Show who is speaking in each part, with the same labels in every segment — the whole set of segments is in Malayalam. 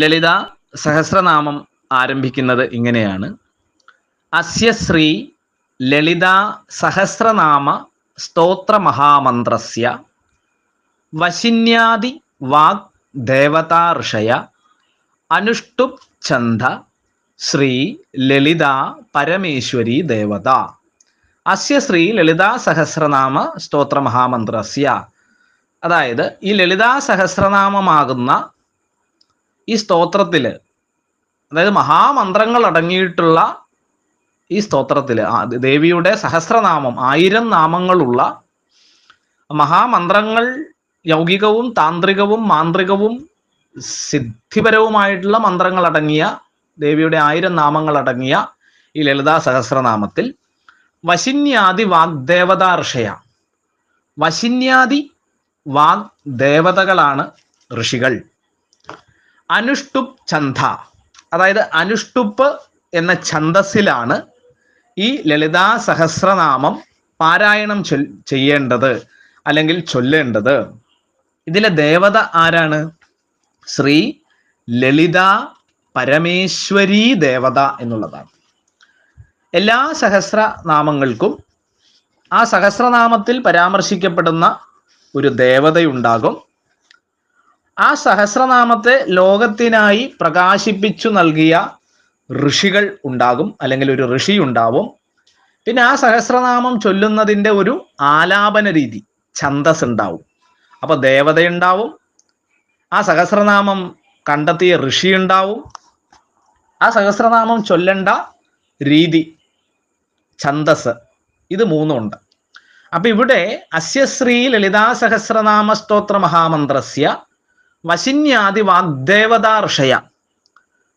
Speaker 1: ലളിത സഹസ്രനാമം ആരംഭിക്കുന്നത് ഇങ്ങനെയാണ്. അസ്യ ശ്രീ ലളിത സഹസ്രനാമ സ്തോത്ര മഹാമന്ത്രസ്യ വശിന്യാദി വാഗ് ദേവതാ ഋഷയ അനുഷ്ടുപ് ഛന്ദ ശ്രീ ലളിത പരമേശ്വരി ദേവത. അസ്യ ശ്രീ ലളിതാ സഹസ്രനാമ സ്തോത്ര മഹാമന്ത്രസ്യ. അതായത് ഈ ലളിതാ സഹസ്രനാമമാകുന്ന ഈ സ്തോത്രത്തിൽ അതായത് മഹാമന്ത്രങ്ങൾ അടങ്ങിയിട്ടുള്ള ഈ സ്തോത്രത്തിൽ ദേവിയുടെ സഹസ്രനാമം ആയിരം നാമങ്ങളുള്ള മഹാമന്ത്രങ്ങൾ യൗകികവും താന്ത്രികവും മാന്ത്രികവും സിദ്ധിപരവുമായിട്ടുള്ള മന്ത്രങ്ങൾ അടങ്ങിയ ദേവിയുടെ ആയിരം നാമങ്ങൾ അടങ്ങിയ ഈ ലളിതാ സഹസ്രനാമത്തിൽ വശിന്യാദി വാഗ്ദേവതാ ഋഷയ വശിന്യാദി വാഗ്ദേവതകളാണ് ഋഷികൾ. അനുഷ്ടുപ് ഛന്ദ. അതായത് അനുഷ്ടുപ്പ് എന്ന ഛന്ദസ്സിലാണ് ഈ ലളിതാ സഹസ്രനാമം പാരായണം ചെയ്യേണ്ടത് അല്ലെങ്കിൽ ചൊല്ലേണ്ടത്. ഇതിലെ ദേവത ആരാണ്? ശ്രീ ലളിത പരമേശ്വരി ദേവത എന്നുള്ളതാണ്. എല്ലാ സഹസ്രനാമങ്ങൾക്കും ആ സഹസ്രനാമത്തിൽ പരാമർശിക്കപ്പെടുന്ന ഒരു ദേവതയുണ്ടാകും. ആ സഹസ്രനാമത്തെ ലോകത്തിനായി പ്രകാശിപ്പിച്ചു നൽകിയ ഋഷികൾ ഉണ്ടാകും അല്ലെങ്കിൽ ഒരു ഋഷി ഉണ്ടാവും. പിന്നെ ആ സഹസ്രനാമം ചൊല്ലുന്നതിന്റെ ഒരു ആലാപന രീതി ഛന്തസ് ഉണ്ടാവും. അപ്പൊ ദേവതയുണ്ടാവും ആ സഹസ്രനാമം കണ്ടെത്തിയ ഋഷി ഉണ്ടാവും. ആ സഹസ്രനാമം ചൊല്ലണ്ട രീതി ഛന്തസ് ഇത് മൂന്നും ഉണ്ട് അപ്പൊ ഇവിടെ അസ്യശ്രീ ലളിതാ സഹസ്രനാമ സ്തോത്ര മഹാമന്ത്രസ്യ വശിന്യാദി വാഗ്ദേവതാ ഋഷയ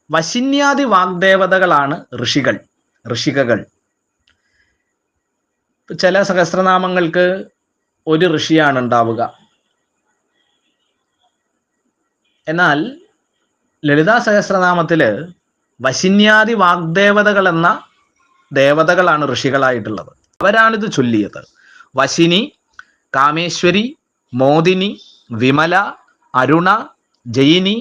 Speaker 1: വശിന്യാദി വാഗ്ദേവതകളാണ് ഋഷികൾ ഋഷികകൾ. ചില സഹസ്രനാമങ്ങൾക്ക് ഒരു ഋഷിയാണ് ഉണ്ടാവുക. എന്നാൽ ലളിതാ സഹസ്രനാമത്തിൽ വശിന്യാദി വാഗ്ദേവതകൾ എന്ന ദേവതകളാണ് ഋഷികളായിട്ടുള്ളത്. അവരാണിത് ചൊല്ലിയത്. വശിനി കാമേശ്വരി മോദിനി വിമല അരുണ ജയിനി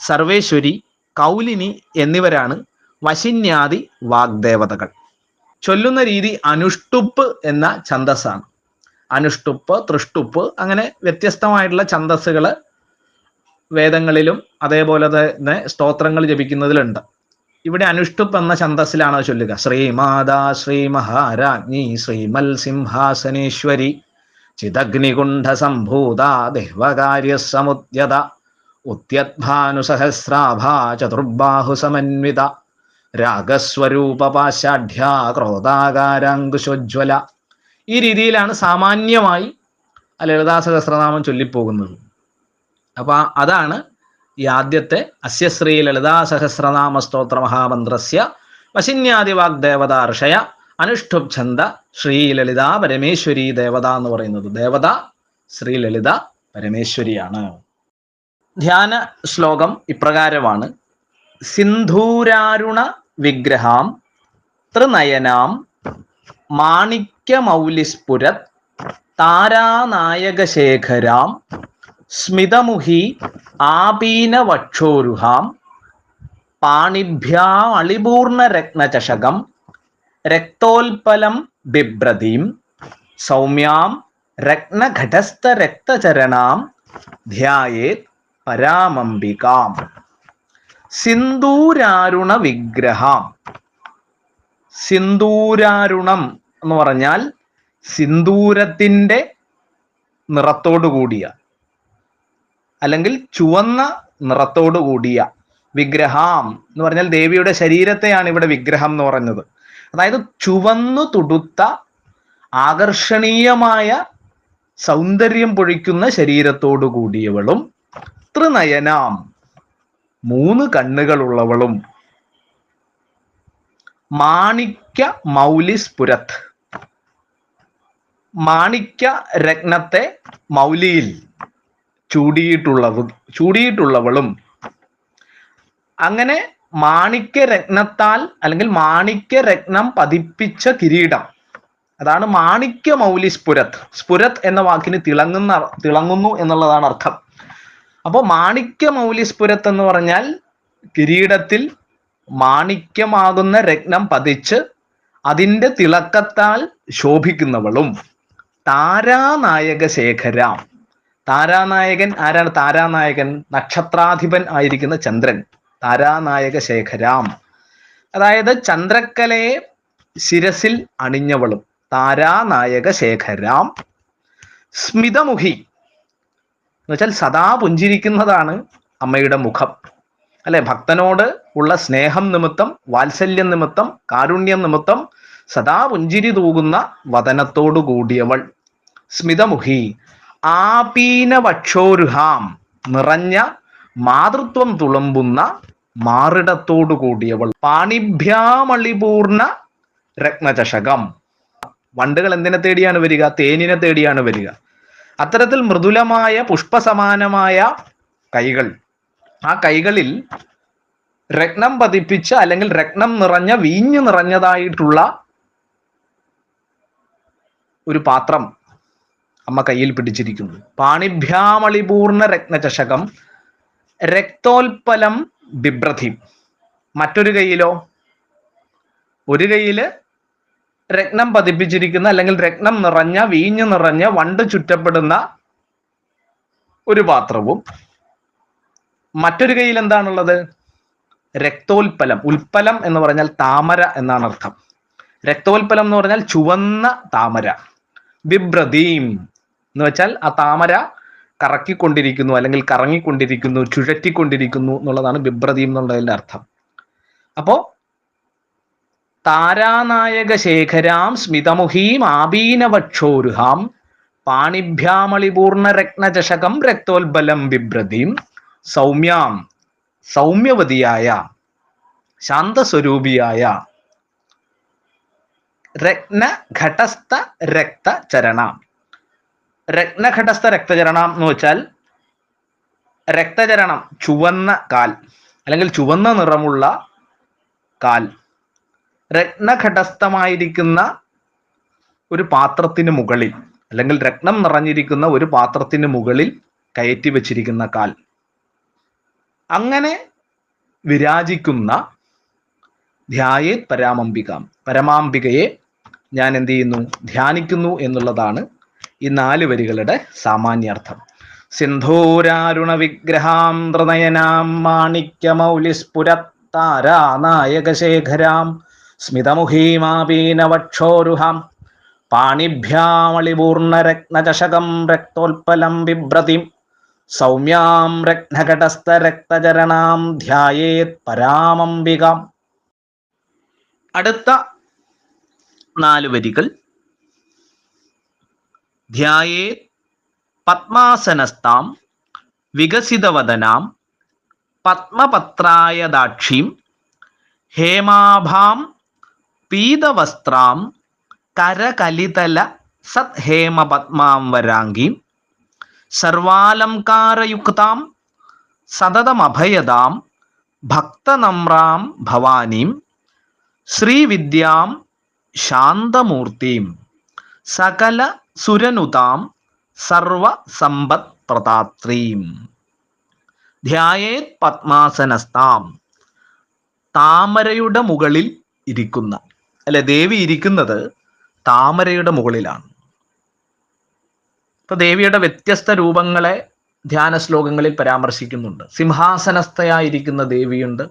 Speaker 1: സർവേശ്വരി കൗലിനി എന്നിവരാണ് വശിന്യാദി വാഗ്ദേവതകൾ. ചൊല്ലുന്ന രീതി അനുഷ്ടുപ്പ് എന്ന ഛന്തസ്സാണ് അനുഷ്ടുപ്പ് തൃഷ്ടുപ്പ് അങ്ങനെ വ്യത്യസ്തമായിട്ടുള്ള ഛന്തസ്സുകൾ വേദങ്ങളിലും അതേപോലെ തന്നെ സ്തോത്രങ്ങൾ ജപിക്കുന്നതിലുണ്ട്. ഇവിടെ അനുഷ്ടുപ്പ് എന്ന ഛന്തസ്സിലാണ് ചൊല്ലുക. ശ്രീമാതാ ശ്രീ മഹാരാജ്ഞി ശ്രീമൽ സിംഹാസനേശ്വരി ചിദഗ്നികുണ്ഠ സംഭൂത ദേവകാര്യ സമുദ്യത ഉദ്യദ്ഭാനുസഹസ്രാഭ ചതുർബാഹു സമന്വിത രാഗസ്വരൂപ പാശാഢ്യ ക്രോധാകാരാങ്കുശോജ്വല ഈ രീതിയിലാണ് സാമാന്യമായി ലളിതാ സഹസ്രനാമം ചൊല്ലിപ്പോകുന്നത്. അപ്പൊ അതാണ് ഈ ആദ്യത്തെ അസ്യശ്രീ ലളിതാ സഹസ്രനാമ സ്തോത്ര മഹാമന്ത്രസ്യ വശിന്യാദിവാഗ്ദേവത ഋഷയ അനുഷ്ഠുപ് ഛന്ദ ശ്രീ ലളിത പരമേശ്വരി ദേവത എന്ന് പറയുന്നത്. ദേവത ശ്രീ ലളിത പരമേശ്വരിയാണ്. ധ്യാന ശ്ലോകം ഇപ്രകാരമാണ്. സിന്ധൂരാരുണ വിഗ്രഹാം ത്രിനയനാം മാണിക്യമൗലിസ്പുരത് താരാനായകശേഖരാം സ്മിതമുഹി ആപീനവക്ഷോരുഹാം പാണിഭ്യാ അളിപൂർണരത്നചഷകം രക്തോൽപലം ബിഭ്രതിം സൗമ്യാം രത്നഘടസ്ഥരക്തചരണാം ധ്യായേത് പരാമംബികാം. സിന്ദൂരാരുണ വിഗ്രഹാം. സിന്ദൂരാരുണം എന്ന് പറഞ്ഞാൽ സിന്ദൂരത്തിന്റെ നിറത്തോടു കൂടിയ അല്ലെങ്കിൽ ചുവന്ന നിറത്തോടു കൂടിയ വിഗ്രഹാം എന്ന് പറഞ്ഞാൽ ദേവിയുടെ ശരീരത്തെയാണ് ഇവിടെ വിഗ്രഹം എന്ന് പറഞ്ഞത് അതായത് ചുവന്നു തുടുത്ത ആകർഷണീയമായ സൗന്ദര്യം പൊഴിക്കുന്ന ശരീരത്തോടു കൂടിയവളും ത്രിനയനാം. മൂന്ന് കണ്ണുകളുള്ളവളും. മാണിക്യ മൗലിസ്പുരത്ത് മാണിക്യ രത്നത്തെ മൗലിയിൽ ചൂടിയിട്ടുള്ളവ ചൂടിയിട്ടുള്ളവളും. അങ്ങനെ മാണിക്യ രത്നത്താൽ അല്ലെങ്കിൽ മാണിക്യ രത്നം പതിപ്പിച്ച കിരീടം. അതാണ് മാണിക്യ മൗലി സ്ഫുരത്. സ്ഫുരത് എന്ന വാക്കിന് തിളങ്ങുന്ന തിളങ്ങുന്നു എന്നുള്ളതാണ് അർത്ഥം. അപ്പോൾ മാണിക്യ മൗലി സ്ഫുരത്ത് എന്ന് പറഞ്ഞാൽ കിരീടത്തിൽ മാണിക്യമാകുന്ന രത്നം പതിച്ച് അതിന്റെ തിളക്കത്താൽ ശോഭിക്കുന്നവളും. താരാനായക ശേഖര. താരാനായകൻ ആരാണ്? താരാനായകൻ നക്ഷത്രാധിപൻ ആയിരിക്കുന്ന ചന്ദ്രൻ. താരാനായക ശേഖരാം. അതായത് ചന്ദ്രക്കലയെ ശിരസിൽ അണിഞ്ഞവളും താരാനായക ശേഖരാം. സ്മിതമുഖി. എന്നുവെച്ചാൽ സദാ പുഞ്ചിരിക്കുന്നതാണ് അമ്മയുടെ മുഖം. അല്ലെ? ഭക്തനോട് ഉള്ള സ്നേഹം നിമിത്തം വാത്സല്യം നിമിത്തം കാരുണ്യം നിമിത്തം സദാ പുഞ്ചിരി തൂകുന്ന വതനത്തോടു കൂടിയവൾ. സ്മിതമുഖി. ആപീന വക്ഷോരുഹാം നിറഞ്ഞ മാതൃത്വം തുളുമ്പുന്ന മാറിടത്തോടു കൂടിയവൾ. പാണിഭ്യാമളിപൂർണ രത്നചഷകം. വണ്ടുകൾ എന്തിനെ തേടിയാണ് വരിക? തേനിനെ തേടിയാണ് വരിക. അത്തരത്തിൽ മൃദുലമായ പുഷ്പസമാനമായ കൈകൾ. ആ കൈകളിൽ രത്നം പതിപ്പിച്ച അല്ലെങ്കിൽ രത്നം നിറഞ്ഞ വീഞ്ഞു നിറഞ്ഞതായിട്ടുള്ള ഒരു പാത്രം അമ്മ കയ്യിൽ പിടിച്ചിരിക്കുന്നു. പാണിഭ്യാമളിപൂർണ രത്നചഷകം. രക്തോൽപ്പലം ബിഭ്രതി മറ്റൊരു കയ്യിലോ? ഒരു കൈയിൽ രത്നം പതിപ്പിച്ചിരിക്കുന്ന അല്ലെങ്കിൽ രത്നം നിറഞ്ഞ വീഞ്ഞു നിറഞ്ഞ വണ്ട് ചുറ്റപ്പെടുന്ന ഒരു പാത്രവും. മറ്റൊരു കയ്യിൽ എന്താണുള്ളത്? രക്തോൽപ്പലം. ഉൽപ്പലം എന്ന് പറഞ്ഞാൽ താമര എന്നാണ് അർത്ഥം. രക്തോൽപ്പലം എന്ന് പറഞ്ഞാൽ ചുവന്ന താമര. ബിഭ്രതീം എന്ന് വെച്ചാൽ ആ താമര കറക്കിക്കൊണ്ടിരിക്കുന്നു അല്ലെങ്കിൽ കറങ്ങിക്കൊണ്ടിരിക്കുന്നു ചുഴറ്റിക്കൊണ്ടിരിക്കുന്നു എന്നുള്ളതാണ് ബിഭ്രതീം എന്നുള്ളതിന്റെ അർത്ഥം. അപ്പോ താരാനായക ശേഖരാം സ്മിതമുഹീം ആബീനവക്ഷോരുഹാം പാണിഭ്യാമളിപൂർണ രത്നചഷകം രക്തോത്ബലം ബിഭ്രതീം സൗമ്യാം സൗമ്യവതിയായ ശാന്തസ്വരൂപിയായ രത്നഘടസ്ഥ രക്തചരണ രത്നഘടസ്ഥ രക്തചരണം എന്ന് വെച്ചാൽ രക്തചരണം ചുവന്ന കാൽ അല്ലെങ്കിൽ ചുവന്ന നിറമുള്ള കാൽ. രത്നഘടസ്ഥമായിരിക്കുന്ന ഒരു പാത്രത്തിന് മുകളിൽ അല്ലെങ്കിൽ രത്നം നിറഞ്ഞിരിക്കുന്ന ഒരു പാത്രത്തിന് മുകളിൽ കയറ്റി വച്ചിരിക്കുന്ന കാൽ. അങ്ങനെ വിരാജിക്കുന്ന ധ്യായേ പരാമംബികാം. പരമാംബികയെ ഞാൻ എന്ത് ചെയ്യുന്നു? ധ്യാനിക്കുന്നു എന്നുള്ളതാണ് ഈ നാല് വരികളുടെ സാമാന്യാർത്ഥം. സിന്ധൂരാരുണ വിഗ്രഹാം ത്രിനയനാം മാണിക്യമൗലിസ്ഫുരത്താരാനായകശേഖരാം പാണിഭ്യാമളിപൂർണ പാണിഭ്യാമളിപൂർണരത്നചഷകം രക്തോൽപ്പലം ബിഭ്രതിം സൗമ്യാം രത്നഘടസ്ഥരക്തചരണാം ധ്യായേത് പരാമംബികാം. അടുത്ത നാല് വരികൾ ധ്യായേ പത്മാസനസ്താം വികസിതവദനാം പത്മപത്രായദാക്ഷീം ഹേമാഭാം പീതവസ്ത്രാം കരകലിതല സത്ഹേമപത്മാം വരാംഗീം സർവാലംകാരയുക്താം സതതമഭയതാം ഭക്തനമ്രാം ഭവാനീം ശ്രീവിദ്യാം ശാന്തമൂർത്തിം സകല സുരനുതാം സർവസമ്പത് പ്രദാത്രീം. ധ്യായേത് പത്മാസനസ്താം. താമരയുടെ മുകളിൽ ഇരിക്കുന്ന അല്ലെ ദേവി ഇരിക്കുന്നത് താമരയുടെ മുകളിലാണ്. ഇപ്പൊ ദേവിയുടെ വ്യത്യസ്ത രൂപങ്ങളെ ധ്യാന ശ്ലോകങ്ങളിൽ പരാമർശിക്കുന്നുണ്ട്. സിംഹാസനസ്ഥയായിരിക്കുന്ന ദേവിയുണ്ട്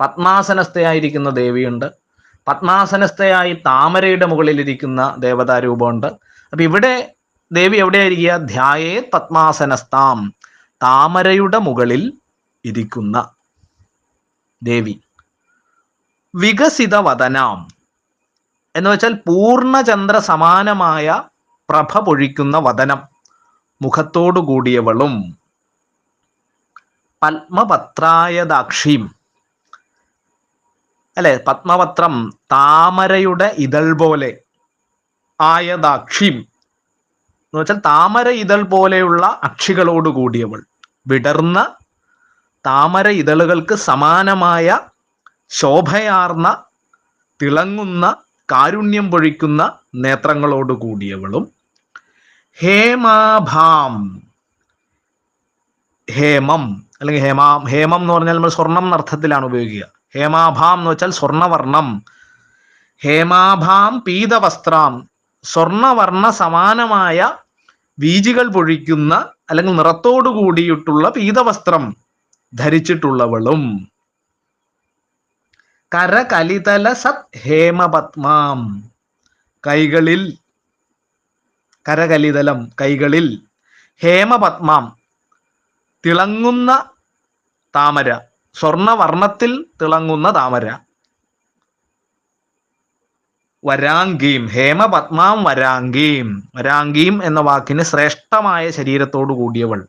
Speaker 1: പത്മാസനസ്ഥയായിരിക്കുന്ന ദേവിയുണ്ട് പത്മാസനസ്ഥയായി താമരയുടെ മുകളിലിരിക്കുന്ന ദേവതാരൂപമുണ്ട്. അപ്പൊ ഇവിടെ ദേവി എവിടെയായിരിക്കുക? ധ്യായേ പത്മാസനസ്താം താമരയുടെ മുകളിൽ ഇരിക്കുന്ന ദേവി. വികസിത വതനാം എന്ന് വെച്ചാൽ പൂർണചന്ദ്ര സമാനമായ പ്രഭ പൊഴിക്കുന്ന വതനം മുഖത്തോടു കൂടിയവളും പത്മപത്രായദാക്ഷീം അല്ലെ? പത്മപത്രം താമരയുടെ ഇതൾ പോലെ ആയതാക്ഷീം. എന്ന് വെച്ചാൽ താമര ഇതൾ പോലെയുള്ള അക്ഷികളോട് കൂടിയവൾ. വിടർന്ന താമര ഇതളുകൾക്ക് സമാനമായ ശോഭയാർന്ന തിളങ്ങുന്ന കാരുണ്യം പൊഴിക്കുന്ന നേത്രങ്ങളോട് കൂടിയവളും. ഹേമാഭാം. ഹേമം. അല്ലെങ്കിൽ ഹേമാ ഹേമം എന്ന് പറഞ്ഞാൽ നമ്മൾ സ്വർണം എന്ന അർത്ഥത്തിലാണ് ഉപയോഗിക്കുക. ഹേമാഭാം എന്ന് വെച്ചാൽ സ്വർണവർണം ഹേമാഭാം പീതവസ്ത്രാം. സ്വർണവർണ സമാനമായ വീജികൾ പൊഴിക്കുന്ന അല്ലെങ്കിൽ നിറത്തോടു കൂടിയിട്ടുള്ള പീതവസ്ത്രം ധരിച്ചിട്ടുള്ളവളും. കരകലിതല സത് ഹേമപത്മാം. കൈകളിൽ കരകലിതലം കൈകളിൽ ഹേമപത്മാം. തിളങ്ങുന്ന താമര. സ്വർണവർണത്തിൽ തിളങ്ങുന്ന താമര. വരാംഗീം ഹേമപത്മാം വരാംഗീം വരാംഗീം എന്ന വാക്കിന് ശ്രേഷ്ഠമായ ശരീരത്തോടു കൂടിയവൾ.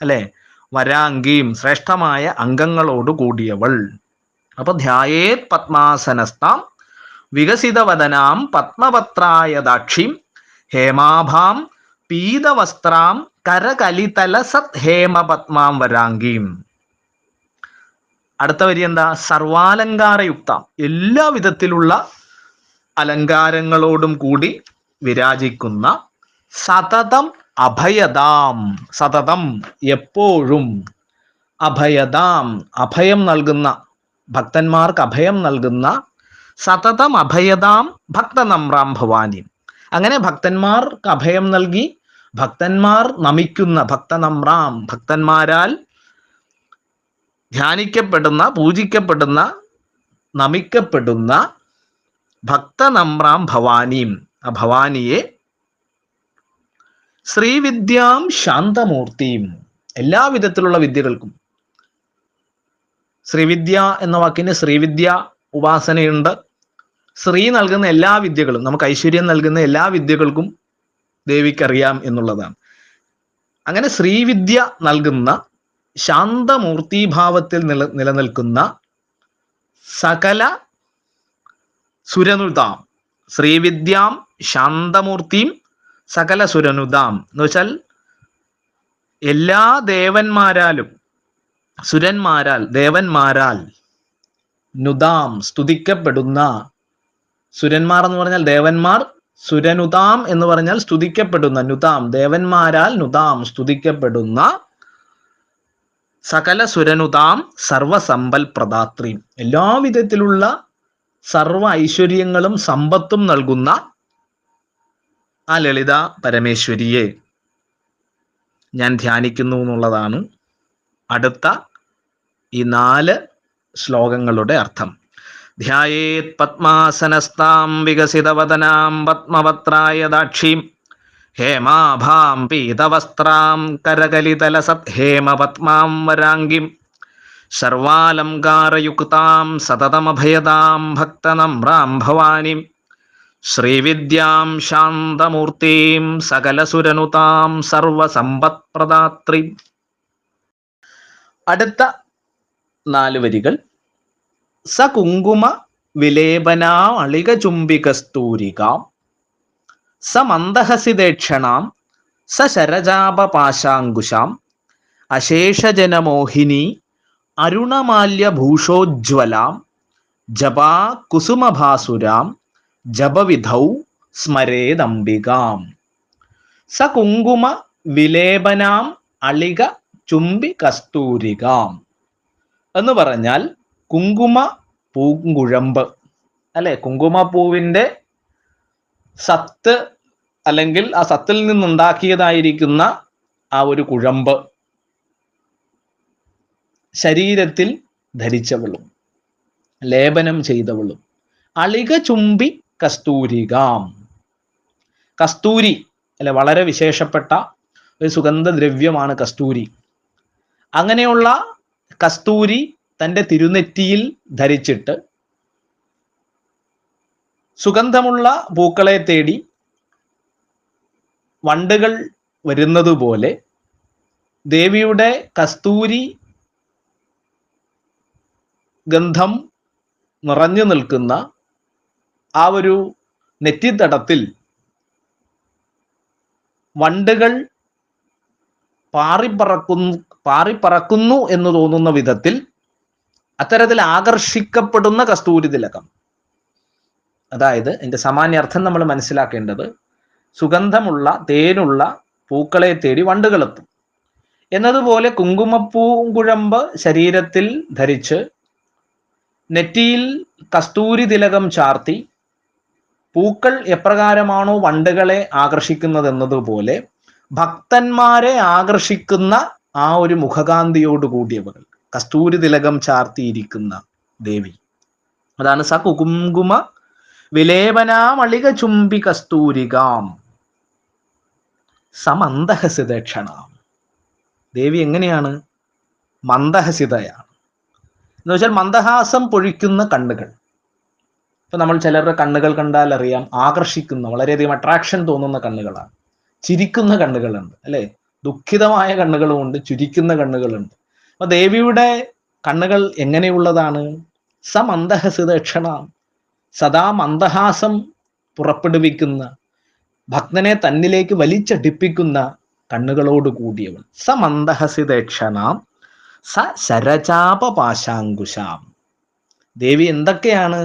Speaker 1: അല്ലെ? വരാംഗീം ശ്രേഷ്ഠമായ അംഗങ്ങളോട് കൂടിയവൾ. അപ്പൊ ധ്യായേത് പത്മാസനസ്താം വികസിതവദനാം പത്മപത്രായ ദാക്ഷിം ഹേമാഭാം പീതവസ്ത്രാം കരകലിതല സത് ഹേമ പത്മാം വരാംഗീം. അടുത്ത വരി എന്താ? സർവാലങ്കാരയുക്ത. എല്ലാ വിധത്തിലുള്ള അലങ്കാരങ്ങളോടും കൂടി വിരാജിക്കുന്ന സതതം അഭയദാം സതതം എപ്പോഴും അഭയദാം അഭയം നൽകുന്ന ഭക്തന്മാർക്ക് അഭയം നൽകുന്ന സതതം അഭയദാം ഭക്തനമ്രാം ഭവാനി. അങ്ങനെ ഭക്തന്മാർക്ക് അഭയം നൽകി ഭക്തന്മാർ നമിക്കുന്ന ഭക്തനമ്രാം ഭക്തന്മാരാൽ ധ്യാനിക്കപ്പെടുന്ന പൂജിക്കപ്പെടുന്ന നമിക്കപ്പെടുന്ന ഭക്തനമ്രാം ഭവാനിയും ആ ഭവാനിയെ ശ്രീവിദ്യാം ശാന്തമൂർത്തിയും എല്ലാ വിധത്തിലുള്ള വിദ്യകൾക്കും. ശ്രീവിദ്യ എന്ന വാക്കിന് ശ്രീവിദ്യ ഉപാസനയുണ്ട്. ശ്രീ നൽകുന്ന എല്ലാ വിദ്യകളും നമുക്ക് ഐശ്വര്യം നൽകുന്ന എല്ലാ വിദ്യകൾക്കും ദേവിക്കറിയാം എന്നുള്ളതാണ്. അങ്ങനെ ശ്രീവിദ്യ നൽകുന്ന ശാന്തമൂർത്തിഭാവത്തിൽ നില നിലനിൽക്കുന്ന സകല സുരനുതാം ശ്രീവിദ്യാം ശാന്തമൂർത്തിയും സകല സുരനുതാം എന്ന് വെച്ചാൽ എല്ലാ ദേവന്മാരാലും സുരന്മാരാൽ ദേവന്മാരാൽ നുതാം സ്തുതിക്കപ്പെടുന്ന സുരന്മാർ എന്ന് പറഞ്ഞാൽ ദേവന്മാർ സുരനുതാം എന്ന് പറഞ്ഞാൽ സ്തുതിക്കപ്പെടുന്ന നുതാം. ദേവന്മാരാൽ നുതാം സ്തുതിക്കപ്പെടുന്ന സകല സുരനുതാം സർവസമ്പൽ പ്രദാത്രീം. എല്ലാ വിധത്തിലുള്ള സർവ ഐശ്വര്യങ്ങളും സമ്പത്തും നൽകുന്ന ആ ലളിത പരമേശ്വരിയെ ഞാൻ ധ്യാനിക്കുന്നു എന്നുള്ളതാണ് അടുത്ത ഈ നാല് ശ്ലോകങ്ങളുടെ അർത്ഥം. ധ്യായേത് പത്മാസനസ്താം വികസിതവദനാം പത്മപത്രായ ദാക്ഷീം. ഹേമാഭാം പീതവസ്ത്രാം കരകലിതലസത് ഹേമപത്മാം വരാംഗിം സർവാലങ്കാരയുക്താം സതതമഭയതാം ഭക്തനമ്രാം ഭവാനിം ശ്രീവിദ്യാം ശാന്തമൂർത്തിം സകലസുരനുതാം സർവസമ്പത്പ്രദാത്രി. അടുത്ത നാല് വരികൾ സ കുങ്കുമ വിലേപനാ അളിക ചുംബികസ്തൂരികാം സ മന്ദഹസിദേക്ഷണാം സ ശരജാപപാശാങ്കുശാം അശേഷജനമോഹിനി അരുണമാല്യഭൂഷോജ്വലാം ജപാ കുസുമഭാസുരാം. ജപവിധൗ സ്മരേദംബികാം സ കുങ്കുമ വിലേപനാം. അളിക ചുംബി കസ്തൂരികാം. എന്ന് പറഞ്ഞാൽ കുങ്കുമ പൂങ്കുഴമ്പ്. അല്ലെ? കുങ്കുമപ്പൂവിന്റെ സത്ത് അല്ലെങ്കിൽ ആ സത്തിൽ നിന്നുണ്ടാക്കിയതായിരിക്കുന്ന ആ ഒരു കുഴമ്പ് ശരീരത്തിൽ ധരിച്ചവളും ലേപനം ചെയ്തവളും. അളിക ചുംബി കസ്തൂരികാം. കസ്തൂരി അല്ലെ വളരെ വിശേഷപ്പെട്ട ഒരു സുഗന്ധദ്രവ്യമാണ് കസ്തൂരി. അങ്ങനെയുള്ള കസ്തൂരി തന്റെ തിരുനെറ്റിയിൽ ധരിച്ചിട്ട് സുഗന്ധമുള്ള പൂക്കളെ തേടി വണ്ടുകൾ വരുന്നതുപോലെ ദേവിയുടെ കസ്തൂരി ഗന്ധം നിറഞ്ഞു നിൽക്കുന്ന ആ ഒരു നെറ്റിത്തടത്തിൽ വണ്ടുകൾ പാറിപ്പറക്കുന്നു പാറിപ്പറക്കുന്നു എന്ന് തോന്നുന്ന വിധത്തിൽ അത്തരത്തിൽ ആകർഷിക്കപ്പെടുന്ന കസ്തൂരി തിലകം. അതായത് എന്റെ സാമാന്യാർത്ഥം നമ്മൾ മനസ്സിലാക്കേണ്ടത് സുഗന്ധമുള്ള തേനുള്ള പൂക്കളെ തേടി വണ്ടുകളെത്തും. എന്നതുപോലെ കുങ്കുമപ്പൂങ്കുഴമ്പ് ശരീരത്തിൽ ധരിച്ച് നെറ്റിയിൽ കസ്തൂരി തിലകം ചാർത്തി പൂക്കൾ എപ്രകാരമാണോ വണ്ടുകളെ ആകർഷിക്കുന്നത് എന്നതുപോലെ ഭക്തന്മാരെ ആകർഷിക്കുന്ന ആ ഒരു മുഖകാന്തിയോട് കൂടിയവൾ കസ്തൂരി തിലകം ചാർത്തിയിരിക്കുന്ന ദേവി. അതാണ് സ കുകുങ്കുമ വിലേപനാമളിക ചുംബി കസ്തൂരികാം. സമന്ദഹസിതക്ഷണാം ദേവി എങ്ങനെയാണ്? മന്ദഹസിതയാണ്. എന്ന് വെച്ചാൽ മന്ദഹാസം പൊഴിക്കുന്ന കണ്ണുകൾ. ഇപ്പൊ നമ്മൾ ചിലരുടെ കണ്ണുകൾ കണ്ടാൽ അറിയാം ആകർഷിക്കുന്ന വളരെയധികം അട്രാക്ഷൻ തോന്നുന്ന കണ്ണുകളാണ്. ചിരിക്കുന്ന കണ്ണുകളുണ്ട് അല്ലെ? ദുഃഖിതമായ കണ്ണുകളുമുണ്ട് ചുരിക്കുന്ന കണ്ണുകളുണ്ട്. അപ്പൊ ദേവിയുടെ കണ്ണുകൾ എങ്ങനെയുള്ളതാണ്? സമന്ദഹസിതക്ഷണ സദാ മന്ദഹാസം പുറപ്പെടുവിക്കുന്ന ഭക്തനെ തന്നിലേക്ക് വലിച്ചടിപ്പിക്കുന്ന കണ്ണുകളോട് കൂടിയവൾ സമന്ദഹസിതക്ഷണാം സ ശരചാപപാശാങ്കുശാം ദേവി എന്തൊക്കെയാണ്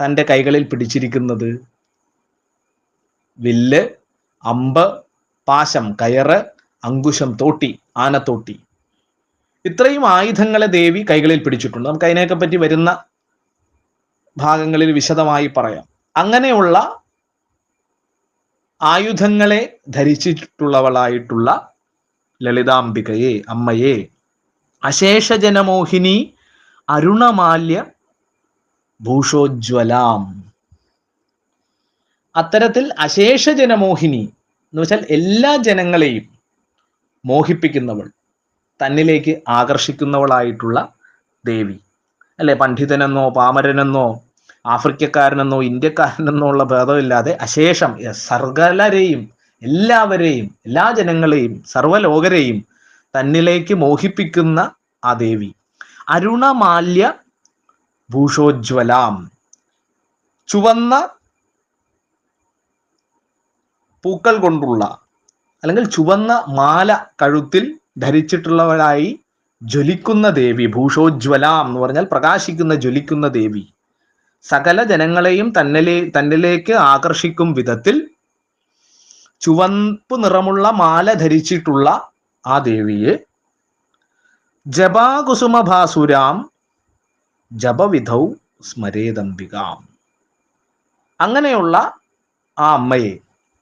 Speaker 1: തന്റെ കൈകളിൽ പിടിച്ചിരിക്കുന്നത്? വില്ല് അമ്പ് പാശം കയറ് അങ്കുശം തോട്ടി ആനത്തോട്ടി. ഇത്രയും ആയുധങ്ങളെ ദേവി കൈകളിൽ പിടിച്ചിട്ടുണ്ട്. നമുക്ക് അതിനെയൊക്കെ പറ്റി വരുന്ന ഭാഗങ്ങളിൽ വിശദമായി പറയാം. അങ്ങനെയുള്ള ആയുധങ്ങളെ ധരിച്ചിട്ടുള്ളവളായിട്ടുള്ള ലളിതാംബികയെ അമ്മയെ അശേഷജനമോഹിനി അരുണമാല്യ ഭൂഷോജ്വലാം. അത്തരത്തിൽ അശേഷജനമോഹിനി എന്ന് വെച്ചാൽ എല്ലാ ജനങ്ങളെയും മോഹിപ്പിക്കുന്നവൾ. തന്നിലേക്ക് ആകർഷിക്കുന്നവളായിട്ടുള്ള ദേവി. അല്ലെ? പണ്ഡിതനെന്നോ പാമരനെന്നോ ആഫ്രിക്കക്കാരനെന്നോ ഇന്ത്യക്കാരനെന്നോ ഉള്ള ഭേദമില്ലാതെ അശേഷം സർഗലരെയും എല്ലാവരെയും എല്ലാ ജനങ്ങളെയും സർവലോകരെയും തന്നിലേക്ക് മോഹിപ്പിക്കുന്ന ആ ദേവി. അരുണമാല്യ ഭൂഷോജ്വലാം. ചുവന്ന പൂക്കൾ കൊണ്ടുള്ള അല്ലെങ്കിൽ ചുവന്ന മാല കഴുത്തിൽ ധരിച്ചിട്ടുള്ളവരായി ജ്വലിക്കുന്ന ദേവി ഭൂഷോജ്വലാം എന്ന് പറഞ്ഞാൽ പ്രകാശിക്കുന്ന ജ്വലിക്കുന്ന ദേവി. സകല ജനങ്ങളെയും തന്നിലേ തന്നിലേക്ക് ആകർഷിക്കും വിധത്തിൽ ചുവപ്പ് നിറമുള്ള മാല ധരിച്ചിട്ടുള്ള ആ ദേവിയെ ജപാകുസുമഭാസുരാം ജപവിധൗ സ്മരേതംബികാം അങ്ങനെയുള്ള ആ അമ്മയെ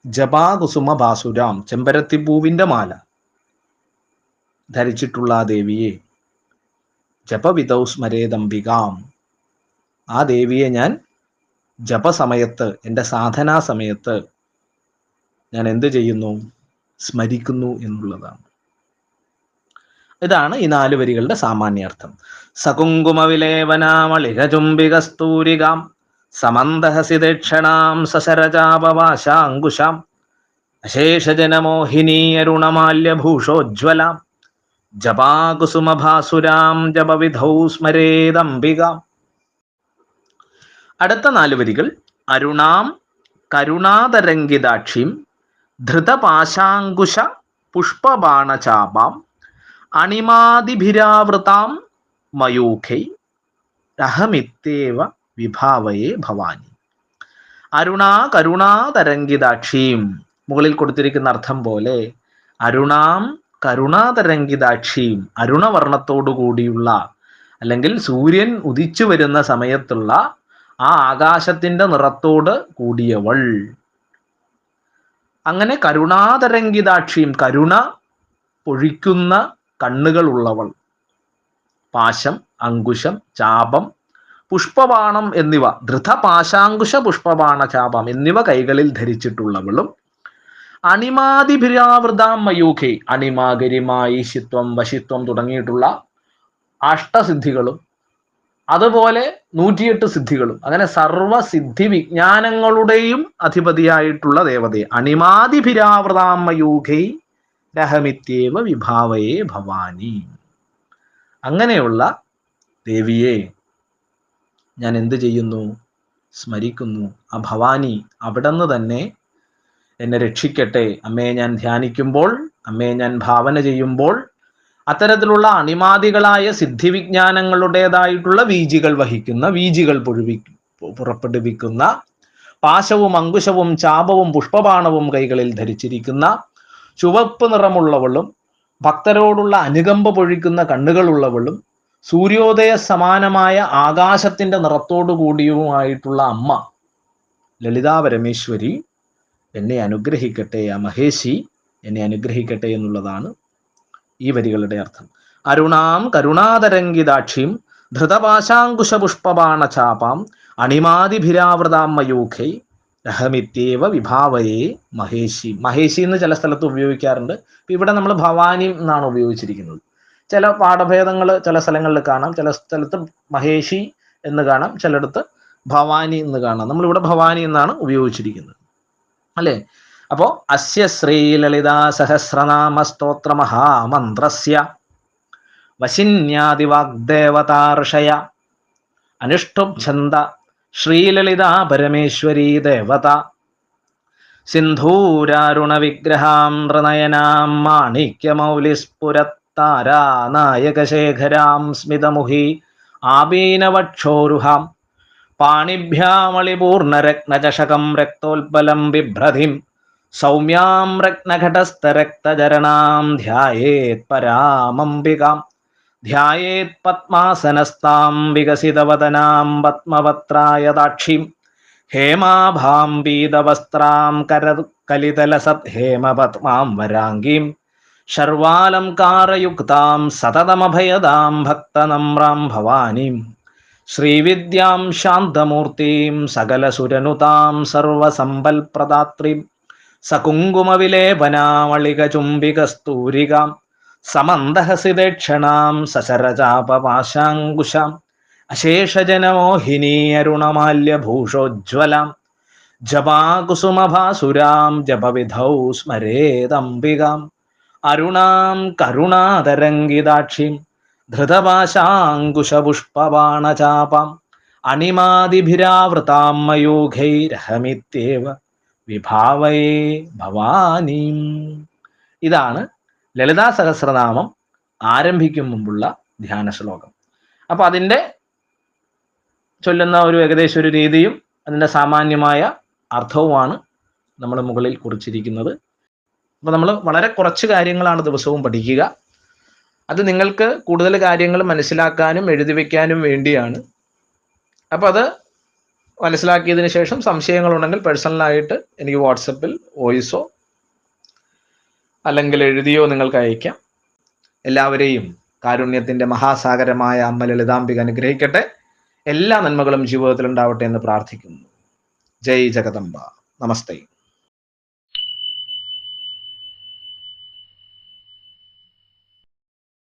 Speaker 1: ജപാകുസുമ ഭാസുരാം ചെമ്പരത്തിപ്പൂവിന്റെ മാല ധരിച്ചിട്ടുള്ള ആ ദേവിയെ ജപവിധൗ സ്മരേതംബികാം ആ ദേവിയെ ഞാൻ ജപസമയത്ത് എന്റെ സാധനാ സമയത്ത് ഞാൻ എന്ത് ചെയ്യുന്നു? സ്മരിക്കുന്നു എന്നുള്ളതാണ്. ഇതാണ് ഈ നാല് വരികളുടെ സാമാന്യാർത്ഥം. സകുങ്കുമവിലേവനാമളികചുംബികസ്തൂരികാം സമന്തഹസിദക്ഷണാം സസരജാപവാശാങ്കുശാം അശേഷജനമോഹിനി അരുണമാല്യഭൂഷോജ്വലാം ജപാകുസുമഭാസുരാം ജപവിധൗ സ്മരേതംബിക അടുത്ത നാല് വരികൾ അരുണാം കരുണാതരംഗിതാക്ഷിം ധൃതപാശാങ്കുശ പുഷ്പബാണചാപാം അണിമാതിഭിരാവൃതാം മയൂഖൈ അഹമിത്തേവ വിഭാവയെ ഭവാനി. അരുണാ കരുണാതരംഗിതാക്ഷിയും മുകളിൽ കൊടുത്തിരിക്കുന്ന അർത്ഥം പോലെ അരുണാം കരുണാതരംഗിതാക്ഷിയും അരുണവർണത്തോടു കൂടിയുള്ള അല്ലെങ്കിൽ സൂര്യൻ ഉദിച്ചു വരുന്ന സമയത്തുള്ള ആ ആകാശത്തിന്റെ നിറത്തോട് കൂടിയവൾ. അങ്ങനെ കരുണാതരംഗിതാക്ഷിയും കരുണ പൊഴിക്കുന്ന കണ്ണുകളുള്ളവൾ പാശം അങ്കുശം ചാപം പുഷ്പബാണം എന്നിവ ധൃതപാശാങ്കുശ പുഷ്പബാണ ചാപം എന്നിവ കൈകളിൽ ധരിച്ചിട്ടുള്ളവളും അണിമാതിഭിരാവൃതാം മയൂഖെ അണിമ ഗരിമ ഈശിത്വം വശിത്വം തുടങ്ങിയിട്ടുള്ള അഷ്ടസിദ്ധികളും അതുപോലെ നൂറ്റിയെട്ട് സിദ്ധികളും അങ്ങനെ സർവസിദ്ധി വിജ്ഞാനങ്ങളുടെയും അധിപതിയായിട്ടുള്ള ദേവതയെ അണിമാതിഭിരാവൃതാം മയൂഖൈ രഹമിത്യേവ വിഭാവയെ ഭവാനി. അങ്ങനെയുള്ള ദേവിയെ ഞാൻ എന്ത് ചെയ്യുന്നു? സ്മരിക്കുന്നു. ആ ഭവാനി അവിടെ നിന്ന് തന്നെ എന്നെ രക്ഷിക്കട്ടെ. അമ്മയെ ഞാൻ ധ്യാനിക്കുമ്പോൾ അമ്മയെ ഞാൻ ഭാവന ചെയ്യുമ്പോൾ അത്തരത്തിലുള്ള അണിമാദികളായ സിദ്ധിവിജ്ഞാനങ്ങളുടേതായിട്ടുള്ള വീജികൾ വഹിക്കുന്ന വീജികൾ പൊഴുവി പുറപ്പെടുവിക്കുന്ന പാശവും അങ്കുശവും ചാപവും പുഷ്പബാണവും കൈകളിൽ ധരിച്ചിരിക്കുന്ന ചുവപ്പ് നിറമുള്ളവളും ഭക്തരോടുള്ള അനുകമ്പ പൊഴിക്കുന്ന കണ്ണുകളുള്ളവളും സൂര്യോദയ സമാനമായ ആകാശത്തിന്റെ നിറത്തോടു കൂടിയുമായിട്ടുള്ള അമ്മ ലളിതാ പരമേശ്വരി എന്നെ അനുഗ്രഹിക്കട്ടെ ആ മഹേശി എന്നെ അനുഗ്രഹിക്കട്ടെ എന്നുള്ളതാണ് ഈ വരികളുടെ അർത്ഥം. അരുണാം കരുണാതരംഗിതാക്ഷിം ധൃതപാശാങ്കുശപുഷ്പബാണചാപാം അണിമാതിഭിരാവൃതാം മയൂഖൈ രഹമിത്യേവ വിഭാവയെ മഹേഷി മഹേശി എന്ന് ചില സ്ഥലത്ത് ഉപയോഗിക്കാറുണ്ട്. ഇവിടെ നമ്മൾ ഭവാനി എന്നാണ് ഉപയോഗിച്ചിരിക്കുന്നത്. ചില പാഠഭേദങ്ങൾ ചില സ്ഥലങ്ങളിൽ കാണാം. ചില സ്ഥലത്ത് മഹേഷി എന്ന് കാണാം. ചിലയിടത്ത് ഭവാനി എന്ന് കാണാം. നമ്മളിവിടെ ഭവാനി എന്നാണ് ഉപയോഗിച്ചിരിക്കുന്നത്. അല്ലേ? അപ്പോ അസ്യ ശ്രീലളിതാ സഹസ്രനാമ സ്തോത്ര മഹാമന്ത്രസ്യ വശിന്യാദിവാഗ്ദേവതാർഷയ അനുഷ്ഠുബ്ഛന്ദ ശ്രീലളിതാ പരമേശ്വരീ ദേവത സിന്ധൂരാരുണ വിഗ്രഹാം നൃനയനാം മാണിക്യമൗലിസ്ഫുരത്താരാനായകശേഖരാം സ്മിതമുഹി ആബീനവക്ഷോരുഹാം പാണിഭ്യാമളിപൂർണരത്നചഷകം രക്തോൽപലം ബിഭ്രതിം സൗമ്യാം രത്നഘടസ്ഥരക്തചരണാം ധ്യായേത് പരാമംബികാം ധ്യായേത് പത്മാസനസ്താം വികസിതവദനാം പത്മപത്രായതാക്ഷിം ഹേമാഭാം പീതവസ്ത്രാം കര കലിതലസത് ഹേമപത്മാം വരാംഗീം ശർവാലംകാരയുക്താം സതതമഭയദാം ഭക്തനമ്രാം ഭവാനീം ശ്രീവിദ്യാം ശാന്തമൂർത്തിം സകലസുരനുതാം സർവസമ്പൽപ്രദാത്രിം സകുങ്കുമവിലേപനാമളികചുംബികസ്തൂരികാം സമന്തഹസിതേക്ഷണാം സശരചാപപാശാങ്കുശാം അശേഷജനമോഹിനി അരുണമാല്യഭൂഷോജ്വലാം ജപാകുസുമഭാസുരാം ജപവിധൗ സ്മരേതംബികാം അരുണാം കരുണാതരംഗിതാക്ഷിം ധൃതപാശാങ്കുശപുഷ്പബാണചാപാം അണിമാതിഭിരാവൃതാം മയൂഖൈരഹമിത്യേവ വിഭാവയേ ഭവാനീം. ഇതാണ് ലളിതാ സഹസ്രനാമം ആരംഭിക്കും മുമ്പുള്ള ധ്യാന ശ്ലോകം. അപ്പൊ അതിന്റെ ചൊല്ലുന്ന ഒരു ഏകദേശ ഒരു രീതിയും അതിന്റെ സാമാന്യമായ അർത്ഥവുമാണ് നമ്മൾ മുകളിൽ കുറിച്ചിരിക്കുന്നത്. അപ്പൊ നമ്മൾ വളരെ കുറച്ച് കാര്യങ്ങളാണ് ദിവസവും പഠിക്കുക. അത് നിങ്ങൾക്ക് കൂടുതൽ കാര്യങ്ങൾ മനസ്സിലാക്കാനും എഴുതി വെക്കാനും വേണ്ടിയാണ്. അപ്പോൾ അത് മനസ്സിലാക്കിയതിന് ശേഷം സംശയങ്ങളുണ്ടെങ്കിൽ പേഴ്സണലായിട്ട് എനിക്ക് വാട്സപ്പിൽ വോയിസോ അല്ലെങ്കിൽ എഴുതിയോ നിങ്ങൾക്ക് അയക്കാം. എല്ലാവരെയും കാരുണ്യത്തിന്റെ മഹാസാഗരമായ അമ്മ ലളിതാംബിക അനുഗ്രഹിക്കട്ടെ. എല്ലാ നന്മകളും ജീവിതത്തിൽ ഉണ്ടാവട്ടെ എന്ന് പ്രാർത്ഥിക്കുന്നു. ജയ് ജഗദംബ. നമസ്തേ.